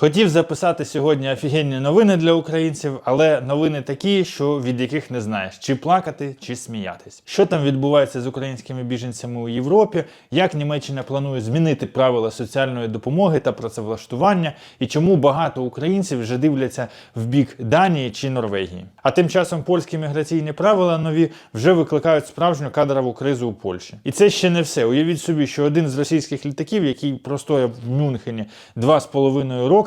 Хотів записати сьогодні офігенні новини для українців, але новини такі, що від яких не знаєш, чи плакати, чи сміятись. Що там відбувається з українськими біженцями у Європі, як Німеччина планує змінити правила соціальної допомоги та працевлаштування, і чому багато українців вже дивляться в бік Данії чи Норвегії. А тим часом польські міграційні правила нові вже викликають справжню кадрову кризу у Польщі. І це ще не все. Уявіть собі, що один з російських літаків, який простояв в Мюнхені два з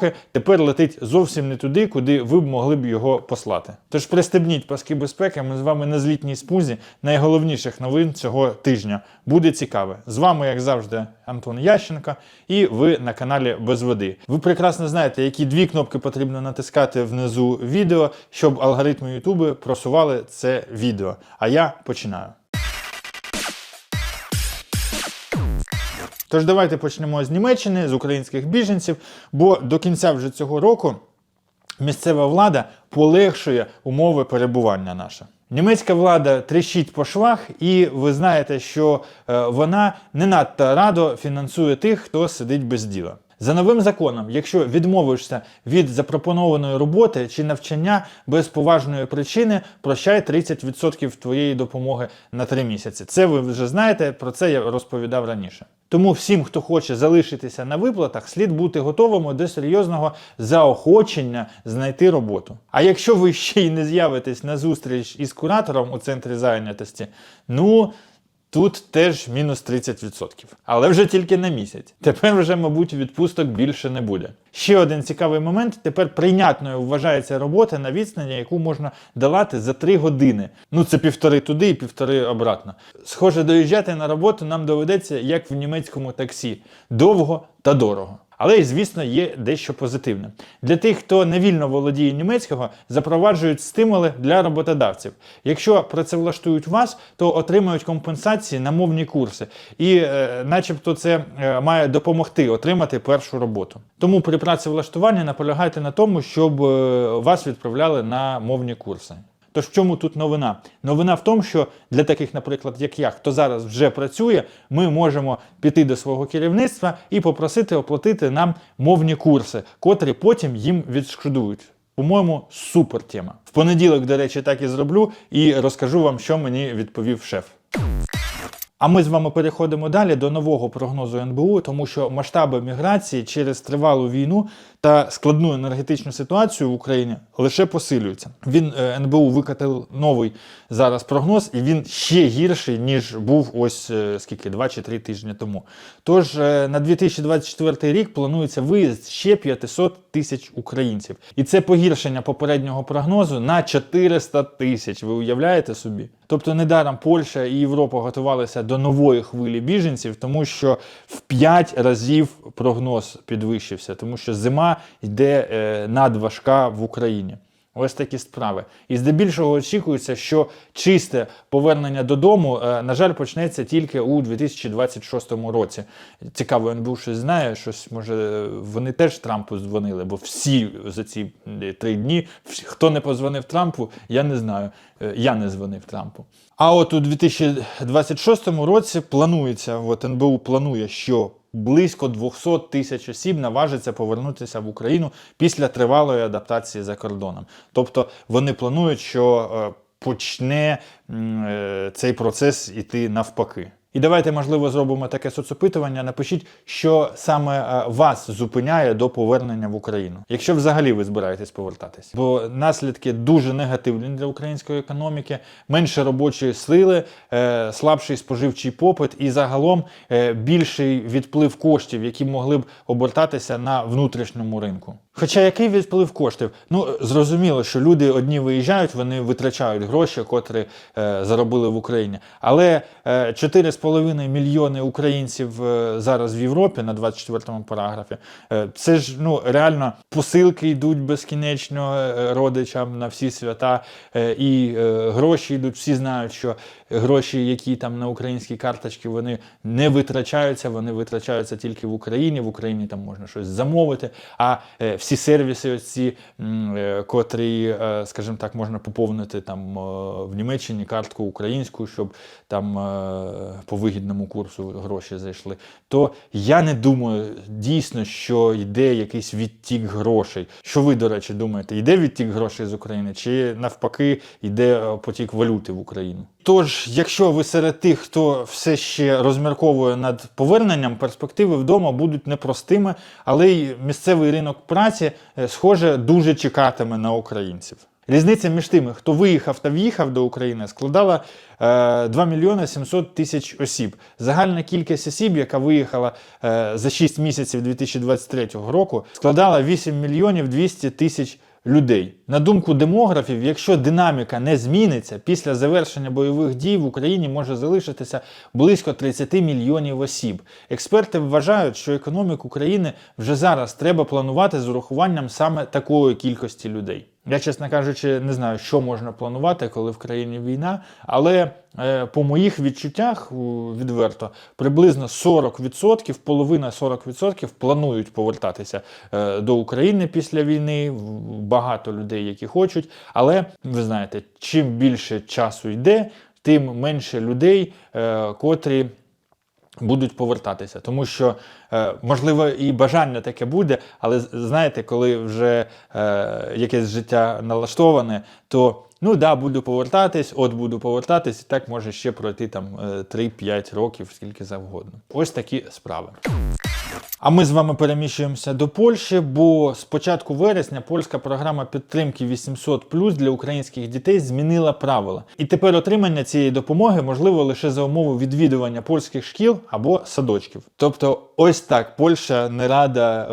половиною тепер летить зовсім не туди, куди ви б могли б його послати. Тож пристебніть паски безпеки. Ми з вами на злітній спузі найголовніших новин цього тижня. Буде цікаве. З вами, як завжди, Антон Ященко, і ви на каналі Без води. Ви прекрасно знаєте, які дві кнопки потрібно натискати внизу відео, щоб алгоритми Ютуби просували це відео. А я починаю. Тож давайте почнемо з Німеччини, з українських біженців, бо до кінця вже цього року місцева влада полегшує умови перебування наше. Німецька влада тріщить по швах, і ви знаєте, що е, вона не надто радо фінансує тих, хто сидить без діла. За новим законом, якщо відмовишся від запропонованої роботи чи навчання без поважної причини, прощай 30% твоєї допомоги на 3 місяці. Це ви вже знаєте, про це я розповідав раніше. Тому всім, хто хоче залишитися на виплатах, слід бути готовими до серйозного заохочення знайти роботу. А якщо ви ще й не з'явитесь на зустріч із куратором у центрі зайнятості, ну. Тут теж мінус 30%. Але вже тільки на місяць. Тепер вже, мабуть, відпусток більше не буде. Ще один цікавий момент: тепер прийнятною вважається робота на відстані, яку можна долати за 3 години. Ну це півтори туди і півтори обратно. Схоже, доїжджати на роботу нам доведеться, як в німецькому таксі: довго та дорого. Але звісно, є дещо позитивне. Для тих, хто не вільно володіє німецького, запроваджують стимули для роботодавців. Якщо працевлаштують вас, то отримають компенсації на мовні курси. І, е, начебто, це е, має допомогти отримати першу роботу. Тому при працевлаштуванні наполягайте на тому, щоб е, вас відправляли на мовні курси. Тож в чому тут новина? Новина в тому, що для таких, наприклад, як я, хто зараз вже працює, ми можемо піти до свого керівництва і попросити оплатити нам мовні курси, котрі потім їм відшкодують. По-моєму, супер тема. В понеділок, до речі, так і зроблю і розкажу вам, що мені відповів шеф. А ми з вами переходимо далі до нового прогнозу НБУ, тому що масштаби міграції через тривалу війну та складну енергетичну ситуацію в Україні лише посилюються. Він е, НБУ викатив новий зараз прогноз, і він ще гірший ніж був ось е, скільки 2 чи 3 тижні тому. Тож е, на 2024 рік планується виїзд ще 500 тисяч українців, і це погіршення попереднього прогнозу на 400 тисяч. Ви уявляєте собі? Тобто недаром Польща і Європа готувалися до нової хвилі біженців, тому що в 5 разів прогноз підвищився, тому що зима йде е, надважка в Україні. Ось такі справи. І здебільшого очікується, що чисте повернення додому, е, на жаль, почнеться тільки у 2026 році. Цікаво, НБУ щось знає, щось може вони теж Трампу дзвонили, бо всі за ці е, три дні, всі- хто не позвонив Трампу, я не знаю. Е, Я не дзвонив Трампу. А от у 2026 році планується, от НБУ планує, що близько 200 тисяч осіб наважиться повернутися в Україну після тривалої адаптації за кордоном. Тобто вони планують, що е, почне е, цей процес іти навпаки. І давайте, можливо, зробимо таке соцопитування. Напишіть, що саме е, вас зупиняє до повернення в Україну, якщо взагалі ви збираєтесь повертатись. Бо наслідки дуже негативні для української економіки, менше робочої сили, е, слабший споживчий попит і загалом е, більший відплив коштів, які могли б обертатися на внутрішньому ринку. Хоча який відплив коштів? Ну зрозуміло, що люди одні виїжджають, вони витрачають гроші, котрі е, заробили в Україні. Але е, 4,5 мільйони українців е, зараз в Європі на 24-му параграфі. Е, це ж ну реально посилки йдуть безкінечно е, родичам на всі свята, е, і е, гроші йдуть. Всі знають, що гроші, які там на українські карточки, вони не витрачаються, вони витрачаються тільки в Україні. В Україні там можна щось замовити. А е, всі сервіси, ось ці, м, е, котрі, е, скажімо так, можна поповнити там в Німеччині картку українську, щоб там по вигідному курсу гроші зайшли. То я не думаю дійсно, що йде якийсь відтік грошей. Що ви, до речі, думаєте, йде відтік грошей з України, чи навпаки йде потік валюти в Україну? Тож, якщо ви серед тих, хто все ще розмірковує над поверненням, перспективи вдома будуть непростими, але й місцевий ринок праці, е, схоже, дуже чекатиме на українців. Різниця між тими, хто виїхав та в'їхав до України, складала е, 2 мільйони 700 тисяч осіб. Загальна кількість осіб, яка виїхала е, за 6 місяців 2023 року, складала 8 мільйонів 200 тисяч людей. На думку демографів, якщо динаміка не зміниться, після завершення бойових дій в Україні може залишитися близько 30 мільйонів осіб. Експерти вважають, що економіку країни вже зараз треба планувати з урахуванням саме такої кількості людей. Я, чесно кажучи, не знаю, що можна планувати, коли в країні війна, але е, по моїх відчуттях відверто приблизно 40%, половина 40% планують повертатися е, до України після війни. Багато людей, які хочуть. Але ви знаєте, чим більше часу йде, тим менше людей, е, котрі будуть повертатися. Тому що, е, можливо, і бажання таке буде, але знаєте, коли вже е, якесь життя налаштоване, то ну да, буду повертатись, от буду повертатись, і так може ще пройти там е, 3-5 років, скільки завгодно. Ось такі справи. А ми з вами переміщуємося до Польщі, бо з початку вересня польська програма підтримки 800 для українських дітей змінила правила. І тепер отримання цієї допомоги можливо лише за умови відвідування польських шкіл або садочків. Тобто, ось так Польща не рада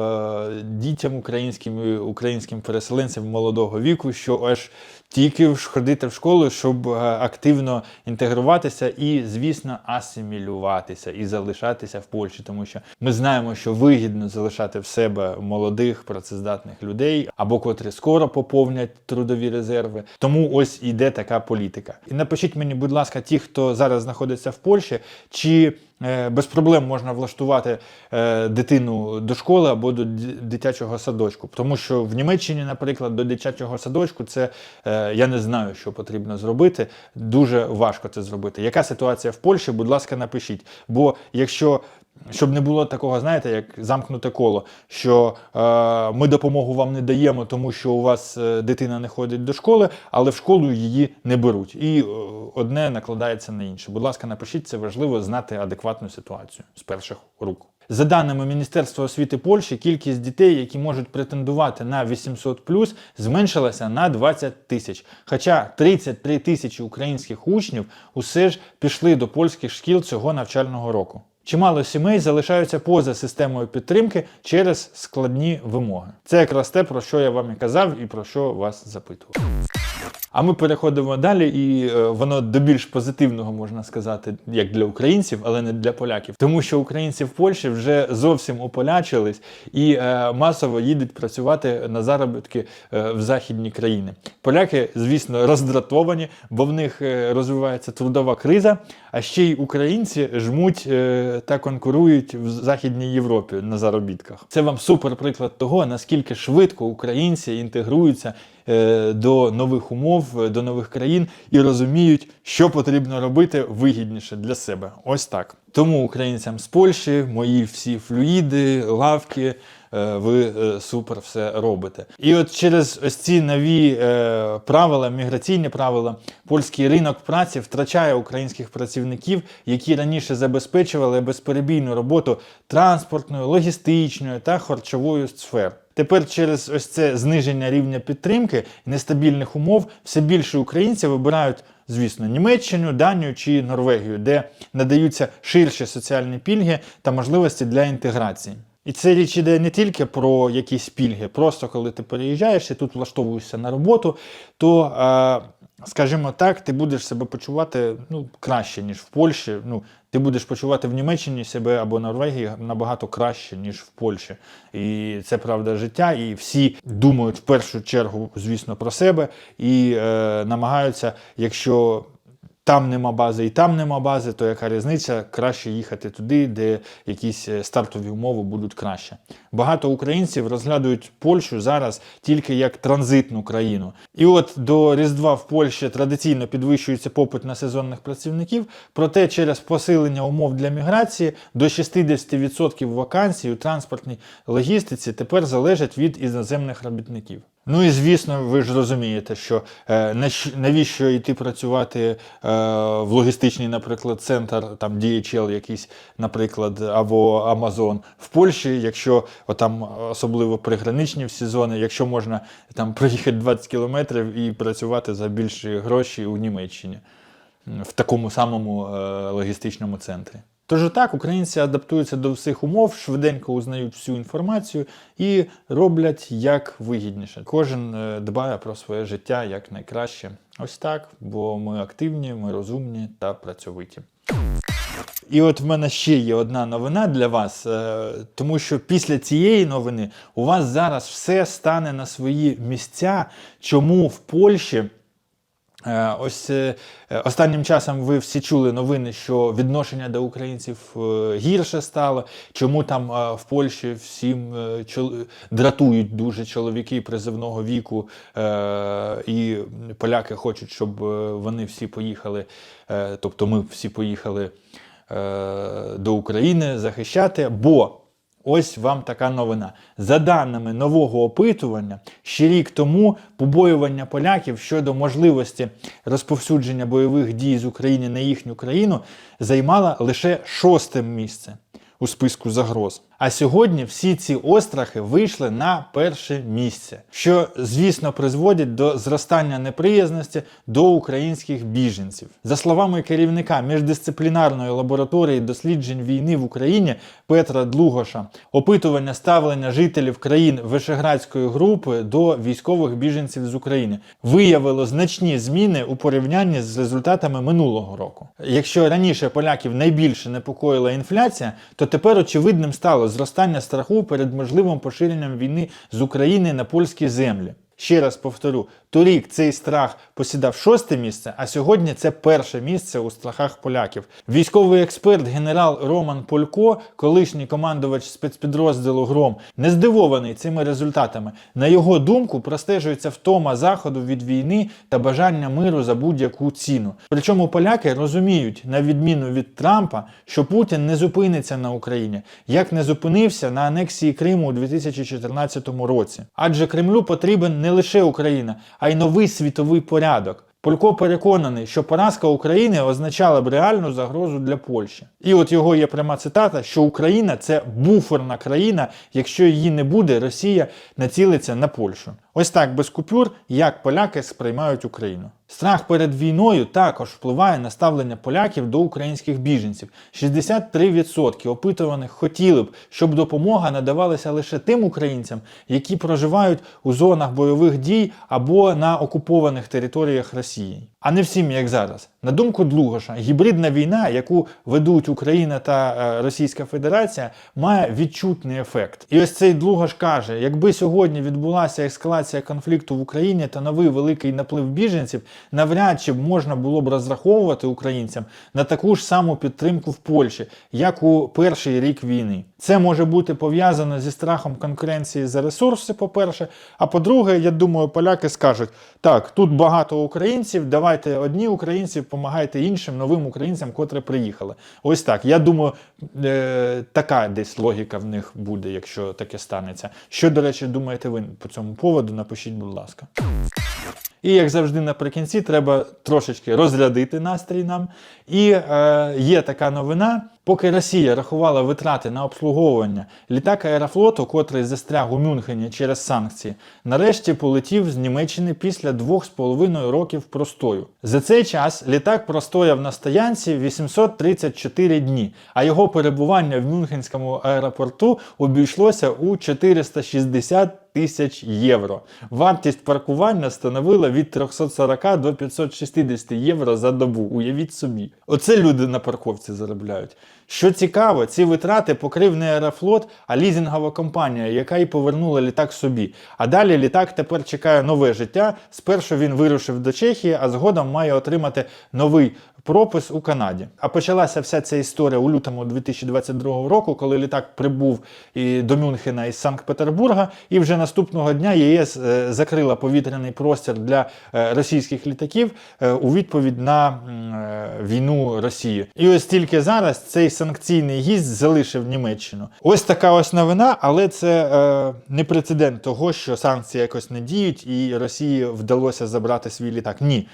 е, дітям українським і українським переселенцям молодого віку, що аж тільки ходити в школу, щоб е, активно інтегруватися і, звісно, асимілюватися і залишатися в Польщі, тому що ми знаємо, що вигідно залишати в себе молодих працездатних людей або котрі скоро поповнять трудові резерви. Тому ось іде така політика. І напишіть мені, будь ласка, ті, хто зараз знаходиться в Польщі, чи е, без проблем можна влаштувати е, дитину до школи або до дитячого садочку. Тому що в Німеччині, наприклад, до дитячого садочку це е, я не знаю, що потрібно зробити. Дуже важко це зробити. Яка ситуація в Польщі? Будь ласка, напишіть. Бо якщо щоб не було такого, знаєте, як замкнуте коло, що е, ми допомогу вам не даємо, тому що у вас е, дитина не ходить до школи, але в школу її не беруть. І е, одне накладається на інше. Будь ласка, напишіть, це важливо знати адекватну ситуацію з перших рук. За даними Міністерства освіти Польщі, кількість дітей, які можуть претендувати на 800+, зменшилася на 20 тисяч. Хоча 33 тисячі українських учнів усе ж пішли до польських шкіл цього навчального року. Чимало сімей залишаються поза системою підтримки через складні вимоги. Це якраз те, про що я вам і казав, і про що вас запитував. А ми переходимо далі, і е, воно до більш позитивного можна сказати, як для українців, але не для поляків. Тому що українці в Польщі вже зовсім ополячились і е, масово їдуть працювати на заробітки е, в західні країни. Поляки, звісно, роздратовані, бо в них розвивається трудова криза. А ще й українці жмуть та конкурують в Західній Європі на заробітках. Це вам супер приклад того, наскільки швидко українці інтегруються до нових умов, е, до нових країн і розуміють, що потрібно робити вигідніше для себе. Ось так. Тому українцям з Польщі, мої всі флюїди, лавки. Е, Ви е, супер все робите. І от через ось ці нові е, правила, міграційні правила, польський ринок праці втрачає українських працівників, які раніше забезпечували безперебійну роботу транспортною, логістичною та харчовою сфер. Тепер через ось це зниження рівня підтримки нестабільних умов все більше українців вибирають, звісно, Німеччину, Данію чи Норвегію, де надаються ширші соціальні пільги та можливості для інтеграції. І це річ іде не тільки про якісь пільги, просто коли ти переїжджаєш і тут влаштовуєшся на роботу, то, е, скажімо так, ти будеш себе почувати ну, краще, ніж в Польщі. Ну, ти будеш почувати в Німеччині себе або Норвегії набагато краще, ніж в Польщі. І це правда життя, і всі думають в першу чергу, звісно, про себе і е, намагаються, якщо там нема бази і там нема бази, то яка різниця? Краще їхати туди, де якісь е, стартові умови будуть краще. Багато українців розглядують Польщу зараз тільки як транзитну країну. І от до Різдва в Польщі традиційно підвищується попит на сезонних працівників, проте через посилення умов для міграції до 60% вакансій у транспортній логістиці тепер залежать від іноземних робітників. Ну і звісно, ви ж розумієте, що е, навіщо йти працювати е, в логістичний, наприклад, центр, там DHL якийсь, наприклад, або Amazon в Польщі, якщо там особливо приграничні в сезони, якщо можна там проїхати 20 кілометрів і працювати за більші гроші у Німеччині в такому самому е, логістичному центрі. Тож так, українці адаптуються до всіх умов, швиденько узнають всю інформацію і роблять як вигідніше. Кожен е, дбає про своє життя як найкраще. Ось так, бо ми активні, ми розумні та працьовиті. І от в мене ще є одна новина для вас, е, тому що після цієї новини у вас зараз все стане на свої місця, чому в Польщі. Е, Ось е, останнім часом ви всі чули новини, що відношення до українців е, гірше стало. Чому там в Польщі всім дратують дуже чоловіки призивного віку, і поляки хочуть, щоб вони всі поїхали, тобто ми всі поїхали до України захищати. Бо Ось вам така новина. За даними нового опитування, ще рік тому побоювання поляків щодо можливості розповсюдження бойових дій з України на їхню країну займало лише шосте місце у списку загроз. А сьогодні всі ці острахи вийшли на перше місце, що, звісно, призводить до зростання неприязності до українських біженців. За словами керівника міждисциплінарної лабораторії досліджень війни в Україні Петра Длугоша, опитування ставлення жителів країн Вишеградської групи до військових біженців з України виявило значні зміни у порівнянні з результатами минулого року. Якщо раніше поляків найбільше непокоїла інфляція, то тепер очевидним стало зростання страху перед можливим поширенням війни з України на польські землі. Ще раз повторю, торік цей страх посідав шосте місце, а сьогодні це перше місце у страхах поляків. Військовий експерт генерал Роман Полько, колишній командувач спецпідрозділу Гром, не здивований цими результатами. На його думку, простежується втома заходу від війни та бажання миру за будь-яку ціну. Причому поляки розуміють, на відміну від Трампа, що Путін не зупиниться на Україні, як не зупинився на анексії Криму у 2014 році. Адже Кремлю потрібен не лише Україна, а й новий світовий порядок. Полько переконаний, що поразка України означала б реальну загрозу для Польщі. І от його є пряма цитата, що Україна це буферна країна, якщо її не буде, Росія націлиться на Польщу. Ось так без купюр, як поляки сприймають Україну. Страх перед війною також впливає на ставлення поляків до українських біженців. 63% опитуваних хотіли б, щоб допомога надавалася лише тим українцям, які проживають у зонах бойових дій або на окупованих територіях Росії. А не всім, як зараз. На думку Длугоша, гібридна війна, яку ведуть Україна та е, Російська Федерація, має відчутний ефект. І ось цей Длугош каже: якби сьогодні відбулася ескалація конфлікту в Україні та новий великий наплив біженців, навряд чи можна було б розраховувати українцям на таку ж саму підтримку в Польщі, як у перший рік війни. Це може бути пов'язано зі страхом конкуренції за ресурси, по-перше. А по-друге, я думаю, поляки скажуть: так, тут багато українців, давайте одні українці допомагайте іншим новим українцям, котрі приїхали. Ось так. Я думаю, е, така десь логіка в них буде, якщо таке станеться. Що, до речі, думаєте ви по цьому поводу? Напишіть, будь ласка. І як завжди, наприкінці треба трошечки розрядити настрій нам. І е, є така новина. Поки Росія рахувала витрати на обслуговування літак аерофлоту, котрий застряг у Мюнхені через санкції, нарешті полетів з Німеччини після двох з половиною років простою. За цей час літак простояв на стоянці 834 дні, а його перебування в Мюнхенському аеропорту обійшлося у 460 тисяч євро. Вартість паркування становила від 340 до 560 євро за добу. Уявіть собі. Оце люди на парковці заробляють. Що цікаво, ці витрати покрив не Аерофлот, а лізингова компанія, яка й повернула літак собі. А далі літак тепер чекає нове життя. Спершу він вирушив до Чехії, а згодом має отримати новий пропуск у Канаді. А почалася вся ця історія у лютому 2022 року, коли літак прибув і до Мюнхена із Санкт-Петербурга, і вже наступного дня ЄС е, закрила повітряний простір для е, російських літаків е, у відповідь на війну Росії. І ось тільки зараз цей санкційний гість залишив Німеччину. Ось така ось новина, але це не прецедент того, що санкції якось не діють, і Росії вдалося забрати свій літак. Ні,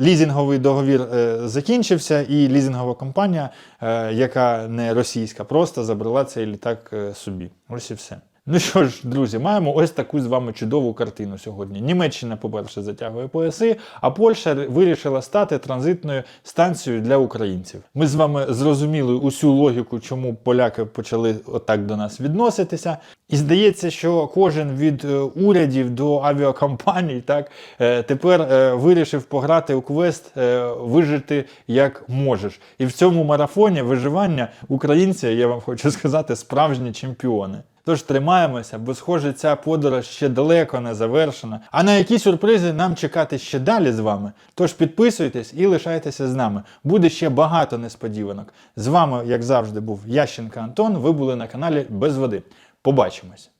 лізинговий договір е, закінчився, і лізингова компанія, е, яка не російська, просто забрала цей літак е, собі. Ось і все. Ну що ж, друзі, маємо ось таку з вами чудову картину сьогодні. Німеччина, по-перше, затягує пояси, а Польща вирішила стати транзитною станцією для українців. Ми з вами зрозуміли усю логіку, чому поляки почали отак до нас відноситися. І здається, що кожен від е, урядів до авіакомпаній так е, тепер е, вирішив пограти у квест вижити як можеш. І в цьому марафоні виживання українці, я вам хочу сказати, справжні чемпіони. Тож тримаємося, бо схоже, ця подорож ще далеко не завершена. А на які сюрпризи нам чекати ще далі з вами? Тож підписуйтесь і лишайтеся з нами. Буде ще багато несподіванок. З вами, як завжди, був Ященка Антон. Ви були на каналі Без води. Побачимось!